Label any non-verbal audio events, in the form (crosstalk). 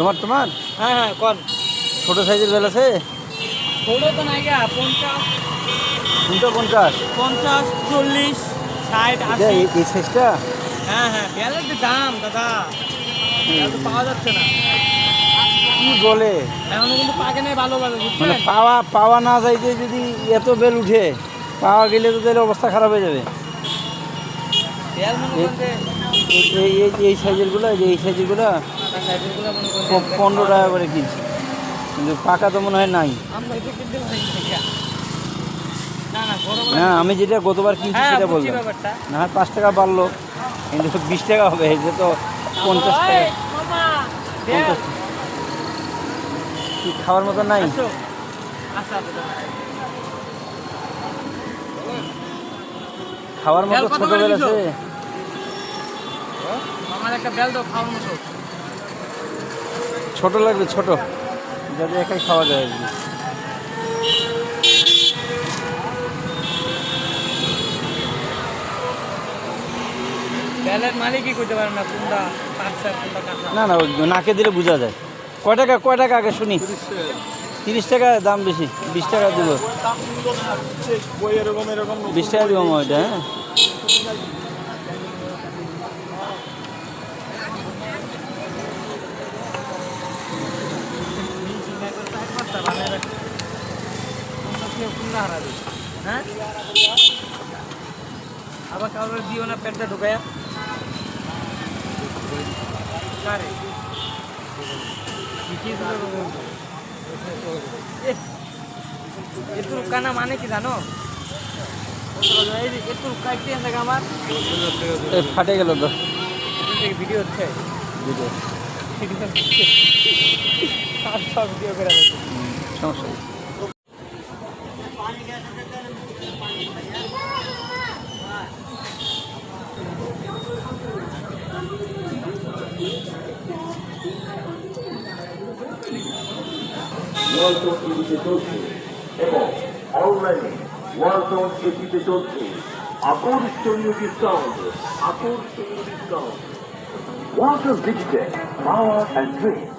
তোমার তোমার? হ্যাঁ হ্যাঁ কোন? ছোট সাইজের বেল আছে? ছোটো তো নাই গা পঞ্চাশ। পঞ্চাশ। পঞ্চাশ চল্লিশ ষাট আশি। এই- সাইজটা হ্যাঁ হ্যাঁ বেলের যে দাম দাদা। তো পাওয়া যাচ্ছে না। কি বলে? এখনও কিন্তু পাকে নেই ভালো ভালো মানে পাওয়া পাওয়া না যাইতে যদি এত বেল উঠে পাওয়া গেলে তো তাহলে অবস্থা খারাপ হয়ে যাবে। এই- সাইজেরগুলো এই সাইজেরগুলো পনেরো টাকা করে কিনছি। কিন্তু পাকা তো মনে হয় নাই। না। আমি যেটা গতবার কিনছি হ্যাঁ সেটা বললাম। না হয় পাঁচ টাকা বাড়লো কিন্তু বিশ টাকা হবে এটা তো পঞ্চাশ টাকা। পঞ্চাশ কি খাওয়ার মতো নাই। খাওয়ার মতো কত ছোট করে বেল দিছো? আছে আমার একটা বেল দাও খাওয়ার মতো। ছোট লাগবে ছোট। যাতে একাই খাওয়া যায়। আর কি না না না ওই নাকে দিলে বোঝা যায়। কয় টাকা কয় টাকা আগে শুনি? তিরিশ টাকা দাম বেশি বিশ টাকা দিব। বিশ টাকা দিব ওইটা হ্যাঁ? হ্যাঁ আবার কারোর দিও না পেটটা ঢুকায়া কারে কি দিলো? এ, মানে কি জানো এতুর কাটতে আছে আমার ফাটে গেল তো। ভিডিও হচ্ছে। (laughs) আর ভিডিও করে সমস্যা। ওয়ালটন টিভিতে চলছে এবং অনলাইনে ওয়ালটন এটিতে চলছে আকর্ষণীয় ডিসকাউন্ট আকর্ষণীয় discount Walton digital power and drink